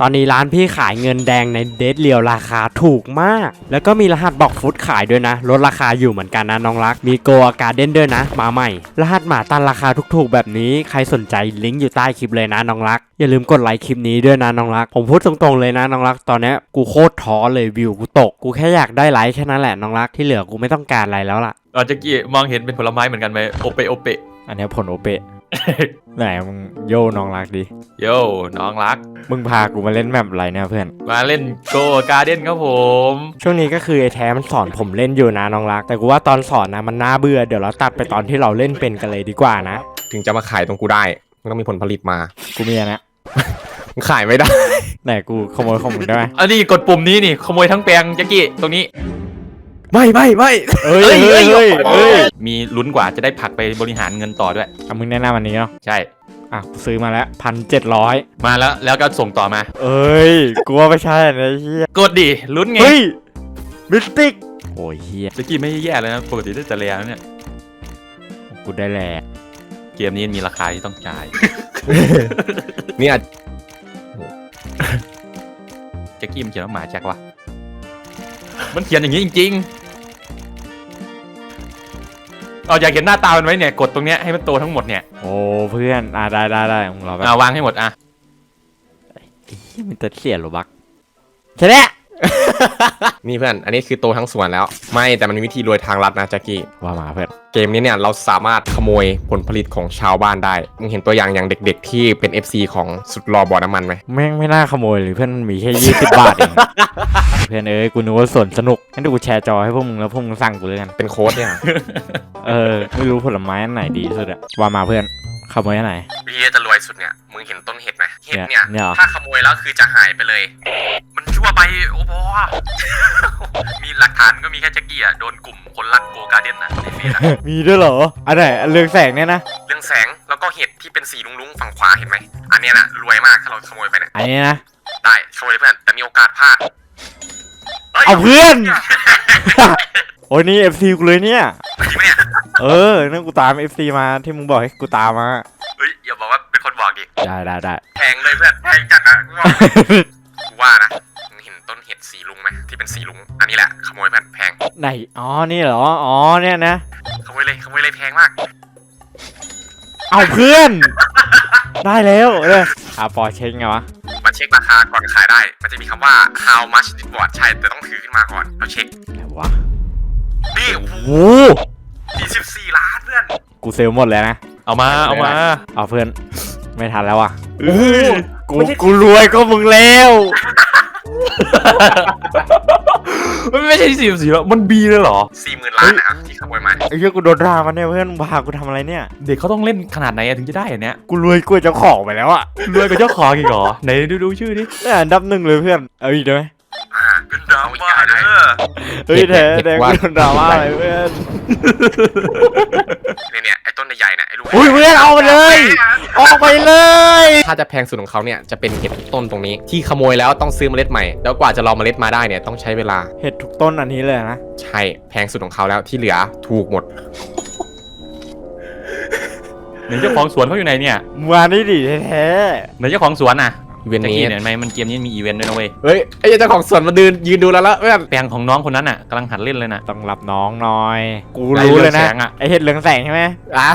ตอนนี้ร้านพี่ขายเงินแดงในเดทเรียวราคาถูกมาก แล้วก็มีรหัสบอกฟุตขายด้วยนะ ลดราคาอยู่เหมือนกันนะน้องรัก มีโกอาการ์เด้นด้วยนะ มาใหม่ รหัสหมาตันราคาถูกๆแบบนี้ ใครสนใจลิงก์อยู่ใต้คลิปเลยนะน้องรัก อย่าลืมกดไลค์คลิปนี้ด้วยนะน้องรัก ผมพูดตรงๆเลยนะน้องรัก ตอนเนี้ยกูโคตรท้อเลยวิวกูตก กูแค่อยากได้ไลค์แค่นั้นแหละน้องรัก ที่เหลือกูไม่ต้องการอะไรแล้วล่ะอ๋อแจ็กกี้มองเห็นเป็นผลไม้เหมือนกันไหมโอเปะโอเปะอันเนี้ยผลโอเปะ ไหนมึงโยน้องรักดิ โย่น้องรัก มึงพากูมาเล่นแบบอะไรเนี่ยเพื่อน มาเล่นโกการ์เด้นครับผม ช่วงนี้ก็คือไอ้แท้มันสอนผมเล่นอยู่นะน้องรัก แต่กูว่าตอนสอนนะมันน่าเบื่อ เดี๋ยวเราตัดไปตอนที่เราเล่นเป็นกันเลยดีกว่านะ ถึงจะมาขายตรงกูได้มันต้องมีผลผลิตมากูมีอันนะมึงขายไม่ได้ ไหนกูขโมยของมึงได้ไหมอันนี้กดปุ่มนี้นี่ขโมยทั้งแปลงแจ็กกี้ตรงนี้ ไม่ไม่ไม่เอ้ยเอ้ยเอ้ยเอ้ยมีลุ้นกว่าจะได้ผลักไปบริหารเงินต่อด้วยอะมึงแนะนำอันนี้เนาะใช่ อะกูซื้อมาแล้วพันเจ็ดร้อยมาแล้วแล้วก็ส่งต่อมา เอ้ยกูว่าไม่ใช่นะไอ้เฮียกดดิลุ้นไงเฮ้ยมิสติกโอ้ยเฮียแจ็กกี้ไม่แย่เลยนะปกติได้แต่เลียเนี่ยกูได้แหละเกมนี้มีราคาที่ต้องจ่ายนี่อาจแจ็กกี้มันเขียนว่าหมาแจ็ควะ มันเขียนอย่างนี้จริงๆเอาอยากเห็นหน้าตามันไหมเนี่ยกดตรงเนี้ยให้มันโตทั้งหมดเนี่ยโอ้เพื่อนอะได้ได้ได้มึงรอแป๊บเอาวางให้หมดอะเฮียมันจะเสียหรอบักใช่แล้วนี่เพื่อน อันนี้คือโตทั้งสวนแล้ว ไม่แต่มันมีวิธีรวยทางลัดนะแจ็คกี้ ว่ามาเพื่อน เกมนี้เนี่ยเราสามารถขโมยผลผลิตของชาวบ้านได้ มึงเห็นตัวอย่างอย่างเด็กๆที่เป็น FC ของสุดรอบ่อน้ำมันไหม แม่งไม่น่าขโมยเลยเพื่อนมันมีแค่ยี่สิบบาทเอง เพื่อนเอ้ยกูนึกว่าสวนสนุกงั้นเดี๋ยวกูแชร์จอให้พวกมึงแล้วพวกมึงสั่งกูเลยกันเป็นโค้ดเนี่ยเออไม่รู้ผลไม้อันไหนดีสุดอะว่ามาเพื่อนขโมยอันไหนวิธีจะรวยสุดเนี่ย มึงเห็นต้นเห็ดไหมเห็ดเนี่ย เนี่ยเหรอ ถ้าขโมยแล้วคือจะหายไปเลย มันชั่วไปโอ้โห มีหลักฐานก็มีแค่แจ็คกี้อะ โดนกลุ่มคนรักโกการ์เด้นนะในเฟซอะมีด้วยเหรออันไหนอันเรืองแสงเนี่ยนะเรื่องแสงแล้วก็เห็ดที่เป็นสีลุงๆฝั่งขวาเห็นไหม อันเนี้ยนะรวยมากถ้าเราขโมยไปเนี่ย อันนี้นะได้ขโมยเลยเพื่อนแต่มีโอกาสพลาดฮ้ย เอาเพื่อน โอ้ยนี่ FC กูเลยเนี่ย จริงไหมเนี่ยเออนั่นกูตาม FC มาที่มึงบอกให้กูตามมาเฮ้ยอย่าบอกว่าเป็นคนบอกดิได้ได้ได้แพงเลยเพื่อนแพงจัดอะกูว่ากูว่านะมึงเห็นต้นเห็ดสีลุงไหมที่เป็นสีลุง อันนี้แหละขโมยเพื่อนแพงไหนอ๋อนี่เหรออ๋อเนี่ยนะขโมยเลยขโมยเลยแพงมากเอาเพื่อน ได้แล้วเอออะปอเช็คไงวะ มาเช็คราคาก่อนขายได้ มันจะมีคำว่า how much did what ใช่ แต่ต้องถือขึ้นมาก่อนเราเช็คไหนวะนี่โอ้โหโอ้สี่สิบสี่ล้านเพื่อน กูเซลหมดแล้วนะ เอามา เอามา เอาเพื่อน ไม่ทันแล้วอะเออกูกูรวยก็มึงแล้ว มันไม่ใช่สี่สี่แล้วมันบีเลยเหรอ สี่หมื่นล้านนะครับที่ขโมยมาไอ้เหี้ยกูโดนด่ามาเนี่ยเพื่อนมึงพากูทำอะไรเนี่ย เด็กเขาต้องเล่นขนาดไหนอะถึงจะได้อันเนี้ยกูรวยกว่าเจ้าของไปแล้วอะรวยกับเจ้าของอีกเหรอไหนดูดูชื่อดินี่อันดับหนึ่งเลยเพื่อน เอาอีกได้ไหมอ่าเป็นดราม่าเด้อเฮ้ยแท้เห็นแท้ว่ากูโดนด่าว่าอะไรเพื่อนเนี่ยเนี่ยไอ้ต้นใหญ่ๆเนี่ยไอ้ลูกอุ้ยเพื่อนเอาไปเลย ออกไปเลย ถ้าจะแพงสุดของเขาเนี่ยจะเป็นเห็ดต้นตรงนี้ ที่ขโมยแล้วต้องซื้อเมล็ดใหม่ แล้วกว่าจะรอเมล็ดมาได้เนี่ยต้องใช้เวลา เห็ดทุกต้นอันนี้เลยนะ ใช่แพงสุดของเขาแล้วที่เหลือถูกหมด ไหนเจ้าของสวนเขาอยู่ไหนเนี่ยมึงมานี่ดิแท้ไหนเจ้าของสวนน่ะ อีเวนต์แจ็คนี้กี้เนี่ยเห็นไหมมันเกมนี้มีอีเวนต์ด้วยนะเว้ยเฮ้ยไอ้เจ้าของสวนมาดืนยืนดูแล้วแล้วเพื่อน แปลงของน้องคนนั้นน่ะกำลังหัดเล่นเลยน่ะๆต้องรับน้องหน่อย กูไอ้รู้เรืเลอยงนะแสงอะ ไอเห็ดเหลืองแสงใช่ไหมอะ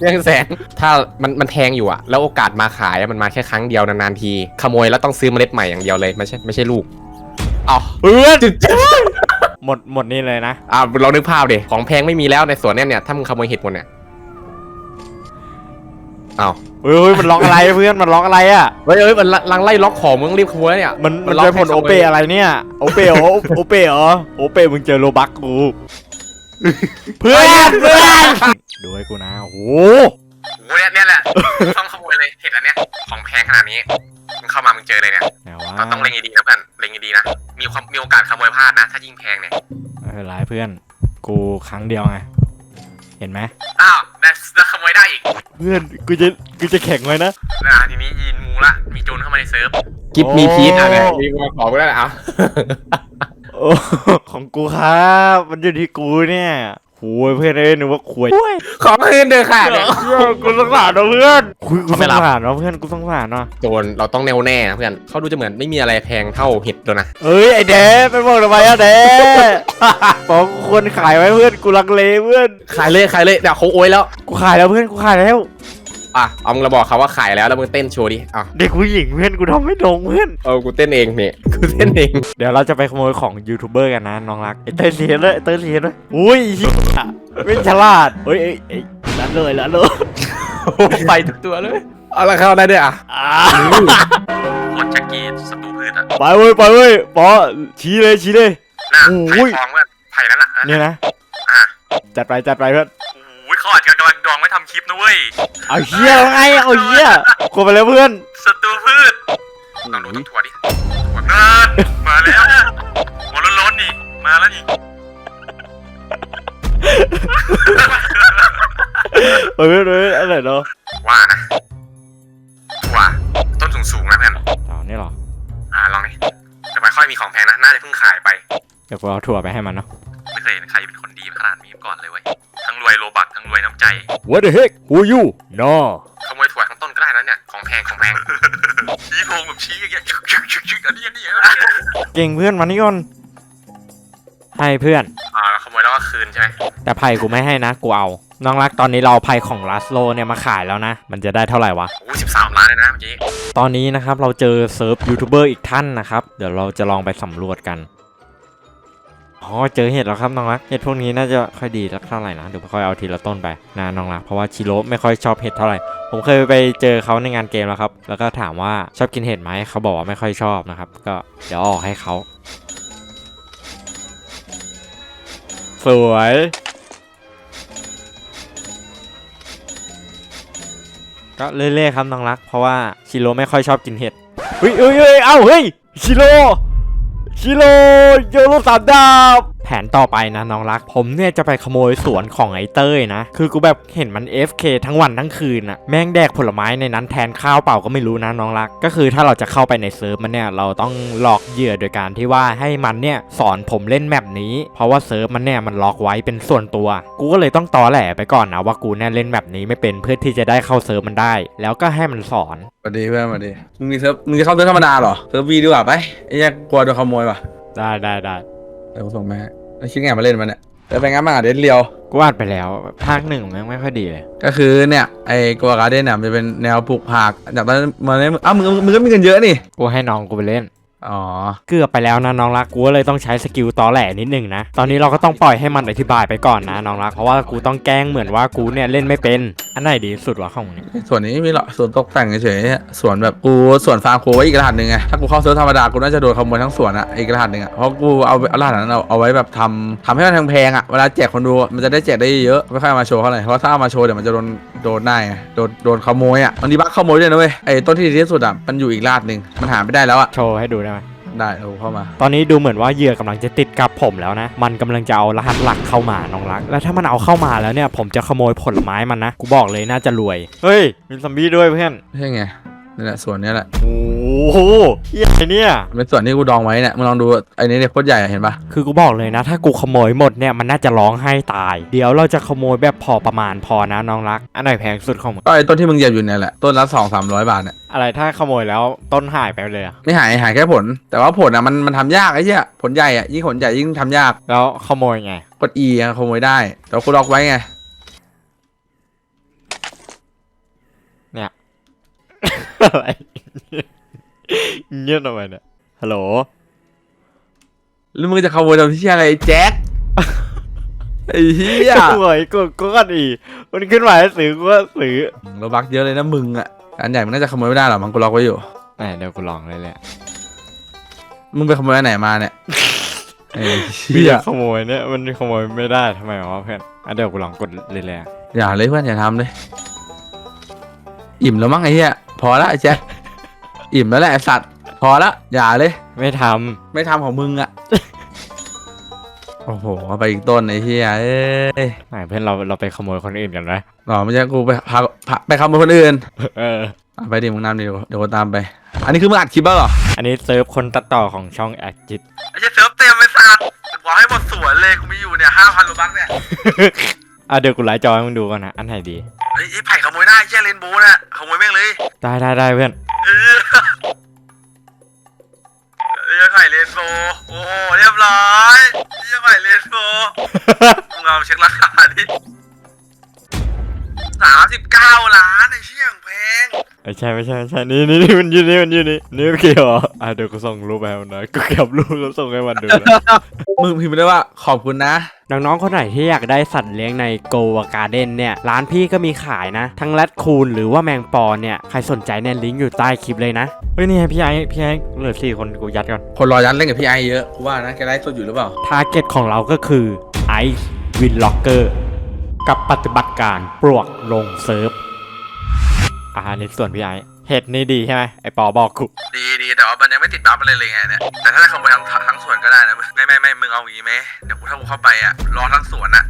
เรื่องแสง ถ้ามันมันแทงอยู่อะแล้วโอกาสมาขายอะมันมาแค่ครั้งเดียวนานๆที ขโมยแล้วต้องซื้อเมล็ดใหม่อย่างเดียวเลยไม่ใช่ไม่ใช่ลูกอ๋อเพื่อนหมดหมดนี่เลยนะ อะเรานึกภาพดิ ของแพงไม่มีแล้วในสวนเนี่ยเนี่ยถ้ามึงขโมยเห็ดหมดเนี่ยอ้าว เฮ้ยเฮ้ยมันล็อกอะไรเพื่อนมันล็อกอะไรอะ เฮ้ยเฮ้ยมันลังไล่ล็อกของมึงต้องรีบขโมยเนี่ยมันมันล็อกเป็นผลให้ขโอโมยเปอะไรเนี่ยโอเปเหรอโอเปเหรอโอเปมึงเจอโลบักกูเพื่อนเพื่อนดูให้กูนะโอ้โหโอ้เนี่ยเนี่ยแหละต้องขโมยเลยเห็ดอันเนี้ยของแพงขนาดนี้มึงเข้ามามึงเจอเลยเนี่ยไหนวะต้องต้องเล็งดีๆนะเพื่อนเล็งดีๆนะมีความมีโอกาสขโมยพลาดนะ ถ้ายิ่งแพงเนี่ยไม่เป็นไรเพื่อน กูครั้งเดียวไง เห็นไหมอ้าวได้ได้ขโมยได้อีกเพื่อนกูจะกูจะแข่งไว้นะนะทีนี้ยินมูละ มีโจรเข้ามาในเซิร์ฟกิฟมีพีชอะเนี่ยมีมาขอกูได้เอาโอ้ของกูครับ มันอยู่ที่กูเนี่ย โอ้ยเพื่อนเอ้ยนึกว่าคุยของคืนเด้อค่ะเนี่ยกูสงสารนะเพื่อนคุยกูสงสารนะเพื่อนกูสงสารนะโจรเราต้องแน่วแน่นะเพื่อนเขาดูจะเหมือนไม่มีอะไรแพงเท่าเห็ดแล้วนะเอ้ยไอเดไปบอกทำไมอะเดบอกกูควรขายไว้เพื่อนกูลังเลเพื่อนขายเลยขายเลยเดี๋ยวเขาโอยแล้วกูขายแล้วเพื่อนกูขายแล้ว อะเอามึงเราบอกเขาว่าขายแล้วแล้วมึงเต้นโชว์ดิอะเด็กผู้หญิงเพื่อนกูทำไม่ตรงเพื่อน เออกูเต้นเองเนี่ยกูเต้นเองเดี๋ยวเราจะไปขโมยของยูทูบเบอร์กันนะน้องรักไอเต้ยเสียเลยไอ้เต้ยเสียเลยอุ้ยเหี้ยไม่ฉลาดเฮ้ยเอ้ยเอ้ยละเลยละเลยไปทุกตัวเลยเอาละเข้าได้ด้วยอะอ่าโคตรชักกีศัตรูพืชอะไปเว้ยไปเว้ยปอชี้เลยชี้เลย น่ะโอ้ยไผ่ทองเพื่อนไผ่นั่นน่ะเนี่ยนะ อะจัดไปจัดไปเพื่อนโอ้ย เขาอาจจะกำลังดองไว้ทำคลิปนะเว้ยเอาเหี้ยไงเอาเหี้ยกดไปแล้วเพื่อนศัตรูพืชต้องดูต้องทัวดิทัวนั่นมาแล้วหัวล้นๆนี่มาแล้วนี่เฮ้ยเฮ้ยอะไรเนาะว่านะว่าต้นสูงๆนะเพื่อนอ๋อนี่เหรออ่าลองดิแต่ไม่ค่อยมีของแพงนะน่าจะเพิ่งขายไปเดี๋ยวกูเอาถั่วไปให้มันเนาะไม่เคยเห็นใครเป็นคนดีขนาดนี้ก่อนเลยเว้ย ทั้งรวยโลบักทั้งรวยน้ำใจ What the heck who you no ขโมยถั่วทั้งต้นก็ได้นะเนี่ย ของแพงของแพง ชี้โพงแบบชี้อย่างเงี้ยชึกชึกชึกชึกอันนี้อันนี้อันนี้เก่งเพื่อนมานี่ก่อนให้เพื่อน อ่าขโมยแล้วก็คืนใช่ไหมแต่ไผ่กูไม่ให้นะกูเอา น้องรักตอนนี้เราเอาไผ่ของลัสโลเนี่ยมาขายแล้วนะ มันจะได้เท่าไหร่วะ โอ้สิบสามล้านเลยนะเมื่อกี้ ตอนนี้นะครับเราเจอเซิร์ฟยูทูบเบอร์อีกท่านนะครับ เดี๋ยวเราจะลองไปสำรวจกัน อ๋อเจอเห็ดแล้วครับน้องรัก เห็ดพวกนี้น่าจะค่อยดีสักเท่าไหร่นะเดี๋ยวค่อยเอาทีละต้นไปนะน้องรัก เพราะว่าชิโร่ไม่ค่อยชอบเห็ดเท่าไหร่ ผมเคยไปเจอเขาในงานเกมแล้วครับ แล้วก็ถามว่าชอบกินเห็ดไหมเขาบอกว่าไม่ค่อยชอบนะครับ ก็เดี๋ยวออกให้เขา สวยก็เรื่อยๆครับน้องรัก เพราะว่าชิโร่ไม่ค่อยชอบกินเห็ดเฮ้ยเฮ้ยเฮ้ยเอ้าเฮ้ยชิโร่ ชิโร่โยโรสามดาบแผนต่อไปนะน้องรัก ผมเนี่ยจะไปขโมยสวนของไอ้เต้ยนะ คือกูแบบเห็นมัน FK ทั้งวันทั้งคืนอะแม่งแดกผลไม้ในนั้นแทนข้าวเปล่าก็ไม่รู้นะน้องรัก ก็คือถ้าเราจะเข้าไปในเซิร์ฟมันเนี่ยเราต้องหลอกเหยื่อโดยการที่ว่าให้มันเนี่ยสอนผมเล่นแมปนี้ เพราะว่าเซิร์ฟมันเนี่ยมันล็อกไว้เป็นส่วนตัว กูก็เลยต้องตอแหลไปก่อนนะว่ากูเนี่ยเล่นแบบนี้ไม่เป็นเพื่อที่จะได้เข้าเซิร์ฟมันได้ แล้วก็ให้มันสอนสวัสดีเพื่อนสวัสดีมึงมีเซิร์ฟมึงจะเข้าเซิร์ฟธรรมดาเหรอเซิร์ฟวีดีกว่าไปไอ้เหี้ยกลัวโดนขโมยว่ะได้ได้ได้เดี๋ยวกูส่งมาให้แล้วคิดไงมาเล่นมันเนี่ยเดี๋ยวไปงั้นมาอะเดนเรียว กูอ่านไปแล้ว ภาคหนึ่งแม่งไม่ค่อยดีเลย ก็คือเนี่ยไอ้กัวการ์เด้นเนี่ยมันจะเป็นแนวปลูกผักจากตอนนั้นมาเนี่ยอ้าวมึงมึงก็มีเงินเยอะนี่ กูให้น้องกูไปเล่น อ๋อ เกือบไปแล้วนะน้องรักกูเลยต้องใช้สกิลตอแหลนิดหนึ่งนะ ตอนนี้เราก็ต้องปล่อยให้มันอธิบายไปก่อนนะน้องรัก เพราะว่ากูต้องแกล้งเหมือนว่ากูเนี่ยเล่นไม่เป็น อันไหนดีสุดวะของมึงเนี่ยส่วนนี้ไม่มีหรอกส่วนตกแต่งเฉยๆส่วนแบบกูส่วนฟาร์มกูไว้อีกรหัสหนึ่งไง ถ้ากูเข้าเซิร์ฟธรรมดากูน่าจะโดนขโมยทั้งส่วนอะอีกรหัสหนึ่งอะเพราะกูเอาเอารหัสนั้นเอาเอาไว้แบบทำทำให้มันแพงๆอะเวลาแจกคนดูมันจะได้แจกได้เยอะไม่ค่อยเอามาโชว์เท่าไหร่เพราะถ้าเอามาโชว์เดี๋ยวมันจะโดนโดนได้ไงโดนโดนขโมยอะมันดีบักขโมยด้วยนะเว้ยไอ้ต้นที่ดีที่สุดอะมันอยู่อีกรหัสหนึ่งมันหาไม่ได้แล้วอะโชว์ให้ดูได้ไหมได้เอาเข้ามา ตอนนี้ดูเหมือนว่าเหยื่อกำลังจะติดกับผมแล้วนะ มันกำลังจะเอารหัสหลักเข้ามาน้องรัก แล้วถ้ามันเอาเข้ามาแล้วเนี่ย ผมจะขโมยผลไม้มันนะ กูบอกเลยน่าจะรวย เฮ้ย มีซอมบี้ด้วยเพื่อนใช่ไง นี่แหละส่วนนี้แหละโอ้โหเฮียไอ้เนี่ย เป็นส่วนที่กูดองไว้เนี่ยมึงลองดูไอ้นี่เนี่ยโคตรใหญ่อะเห็นปะคือกูบอกเลยนะ ถ้ากูขโมยหมดเนี่ยมันน่าจะร้องไห้ตาย เดี๋ยวเราจะขโมยแบบพอประมาณพอนะน้องรัก อันไหนแพงสุดของมึงก็ไอ้ต้นที่มึงเหยียบอยู่เนี่ยแหละต้นละสองสามร้อยบาทเนี่ยอะไรถ้าขโมยแล้วต้นหายไปเลยอะไม่หายหายแค่ผล แต่ว่าผลอะมันมันทำยากไอ้เหี้ยผลใหญ่อะยิ่งผลใหญ่ยิ่งทำยากแล้วขโมยไง กด E อะขโมยได้แต่ว่ากูล็อกไว้ไง อะไรเงียบทำไมเนี่ยฮัลโหลแล้วมึงจะขโมยทำที่อะไรไอ้แจ็คไอ้เหี้ยหวยกูกูก็ดีมันขึ้นมาให้ซื้อกูก็ซื้อเราบักเยอะเลยนะมึงอะอันใหญ่มันน่าจะขโมยไม่ได้หรอกมันกูล็อกไว้อยู่แหมเดี๋ยวกูลองเลยแหละมึงไปขโมยอันไหนมาเนี่ยไอ้พี่เหี้ยจะขโมยเนี่ยมันขโมยไม่ได้ทำไมวะเพื่อนอะเดี๋ยวกูลองกดเลยแหละอย่าเลยเพื่อนอย่าทำเลย อิ่มแล้วมั้งไอ้เหี้ย พอละไอ้แจ็คอิ่มแล้วแหละไอ้สัตว์ พอละอย่าเลย ไม่ทไม่ทำของมึงอะโอ้โหเอาไปอีกต้นไอ้เหี้ยเอ้ยำไหนเพื่อนเราเราไปขโมยคนอื่นกันไหมอ๋อไม่ใช่กูไปพาพาไปขโมยคนอื่นเออ อะไปดิมึงนำดิเดี๋ยวเดี๋ยวกูตามไป อันนี้คือมึงอัดคลิปแล้วเหรออันนี้เซิร์ฟคนตัดต่อของช่องแอคจิต ไอ้เจ้าเซิร์ฟเต็มไปสัตว์บบอกให้หมดสวนเลยกูมีอยู่เนี่ยห้าพันโลบักเนี่ย อะเดี๋ยวกูไลฟ์จอให้มึงดูก่อนนะ อันไหนดี เฮ้ยไอ้ไผ่ขโมยได้ไอ้เหี้ยเรนโบว์น่ะขโมยแม่งเลยได้ได้ได้เพื่อนเออไอ้ไผ่เรนโบว์โอ้โหเรียบร้อยไอ้ไผ่เรนโบว์มึงเอาเช็คราคาดิ สามสิบเก้าล้านไอ้เชี่ยงแพงไม่ใช่ไม่ใช่ไม่ใช่นี่นี่นี่มันอยู่นี่มันอยู่นี่นี่โอเคเหรออะเดี๋ยวกูส่งรูปไปให้มันนะกูเก็บรูปแล้วส่งให้มันดูนะ มึงพิมพ์ไปเลยว่าขอบคุณนะ น้องๆ คนไหนที่อยากได้สัตว์เลี้ยงในโกวาการ์เด้นเนี่ย ร้านพี่ก็มีขายนะ ทั้งแรดคูนหรือว่าแมงปอเนี่ย ใครสนใจเนี่ยลิงก์อยู่ใต้คลิปเลยนะ เฮ้ยนี่ไงพี่ไอ้พี่ไอ้เหลือสี่คนกูยัดก่อน คนรอยันเล่นกับพี่ไอเยอะกูว่านะแกไลฟ์สดอยู่หรือเปล่า ทาร์เก็ตของเราก็คือ Ice Win Locker กั บปฏิบัติการปลวกลงเซิร์ฟอ่าในส่วนพี่ไอ้เห็ดนี่ดีใช่ไหมไอปอบอกกูดีดีแต่ว่ามันยังไม่ติดบัฟอะไรเลยไงเนี่ยแต่ถ้าจะขโมยทั้งทั้งสวนก็ได้นะไม่ไม่ไม่มึงเอาอย่างงี้ไหมเดี๋ยวกูถ้ากูเข้าไปอะรอทั้งสวนอะ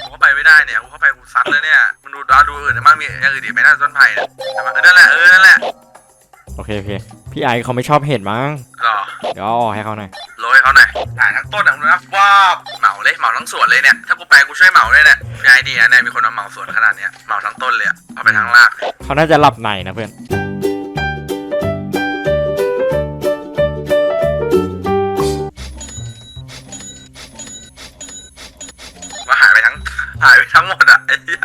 กูเข้าไปไม่ได้เนี่ยกูเข้าไปกูซัดเลยเนี่ยมึงดูดาวดูอื่นบ้างมีอย่างอื่นดีไหมน่าต้นไผ่เนี่ยแต่ว่าเออนั่นแหละเออนั่นแหละโอเคโอเค พี่ไอ้เขาไม่ชอบเห็ดมั้งรอเดี๋ยวเอาออกให้เขาหน่อยโรยเขาหน่อยถ่ายทั้งต้นทั้งนะว่าเหมาเลยเหมาทั้งสวนเลยเนี่ยถ้ากูไปกูช่วยเหมาเลยเนี่ยพี่ไอดีนะเนี่ยมีคนเอาเหมาสวนขนาดเนี้ยเหมาทั้งต้นเลยอะเอาไปทั้งรากเลยเขาน่าจะหลับในนะเพื่อนว่าหายไปทั้งหายไปทั้งหมดอะไอ้เหี้ย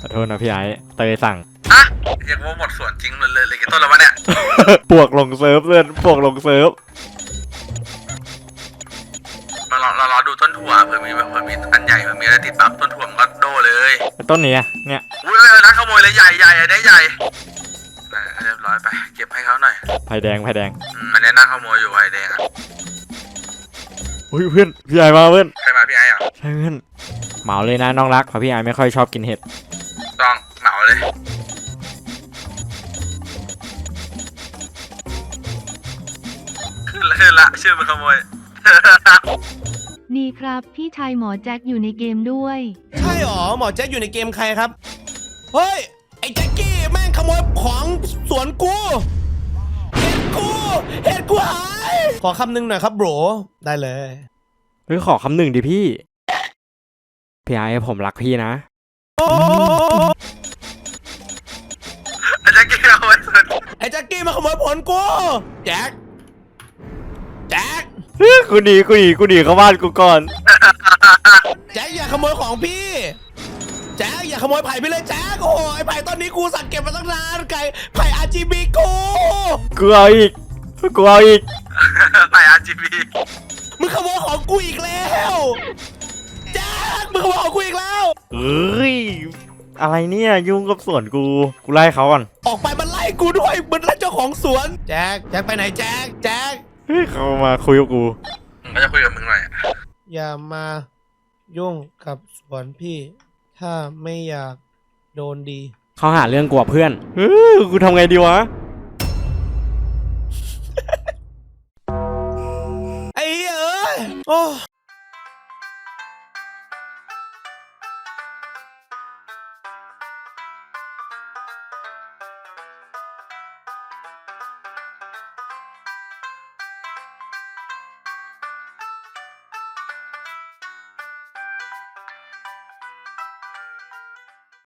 ขอโทษนะพี่ไอ้เตยสั่ง ฮะเรียกว่าหมดสวนจริงเลยเลยเลยกี่ต้นแล้ววะเนี่ยปวกลงเซิร์ฟเพื่อนปวกลงเซิร์ฟมารอรอรอดูต้นถั่วเผื่อมีแบบเผื่อมีอันใหญ่เผื่อมีอะไรติดปั๊บต้นถั่วมันก็โดเลยต้นนี้อะเนี่ยอุ้ยเออนะขโมยเลยใหญ่ใหญ่อันนี้ใหญ่อะเรียบร้อยไป เก็บให้เขาหน่อยไผ่แดงไผ่แดงอืมอันนี้น่าขโมยอยู่ไอแดงอะอุ้ยเพื่อนพี่ไอ้มาเพื่อนใครมาพี่ไอ้เหรอใช่เพื่อนเหมาเลยนะน้องรักเพราะพี่ไอ้ไม่ค่อยชอบกินเห็ดต้องเหมาเลย ขึ้นละขึ้นละชื่อมันขโมย ดีครับ พี่ชายหมอแจ็คอยู่ในเกมด้วย ใช่หรอหมอแจ็คอยู่ในเกมใครครับ เฮ้ย ไอ้แจ็คกี้แม่งขโมยของสวนกู เห็ดกู เห็ดกูหาย ขอคำหนึ่งหน่อยครับโบรได้เลย เฮ้ยขอคำหนึ่งดิพี่ พี่ไอ้ผมรักพี่นะ อาจจะเกี่ยวไว้สุดไอ้แจ็คกี้มาขโมยผลกู แจ็ค แจ็คกูหนีกูหนีกูหนีเข้าบ้านกูก่อน แจ็คอย่าขโมยของพี่แจ็คอย่าขโมยไผ่ไปเลยแจ็คโอ้โหไอ้ไผ่ต้นนี้กูสั่งเก็บมาตั้งนานไก่ไผ่ RGB กูกูเอาอีกกูเอาอีกไป RGB มึงขโมยของกูอีกแล้วแจ็คมึงขโมยของกูอีกแล้วเฮ้ยอะไรเนี่ยยุ่งกับสวนกูกูไล่เขาก่อนออกไปมันไล่กูด้วยมันไล่เจ้าของสวนแจ็คแจ็คไปไหนแจ็คแจ็ค เฮ้ยเขามาคุยกับกูมึงก็จะคุยกับมึงหน่อยอย่ามายุ่งกับสวนพี่ ถ้าไม่อยากโดนดี เขาหาเรื่องกลัวเพื่อน เฮ้ยกูทำไงดีวะ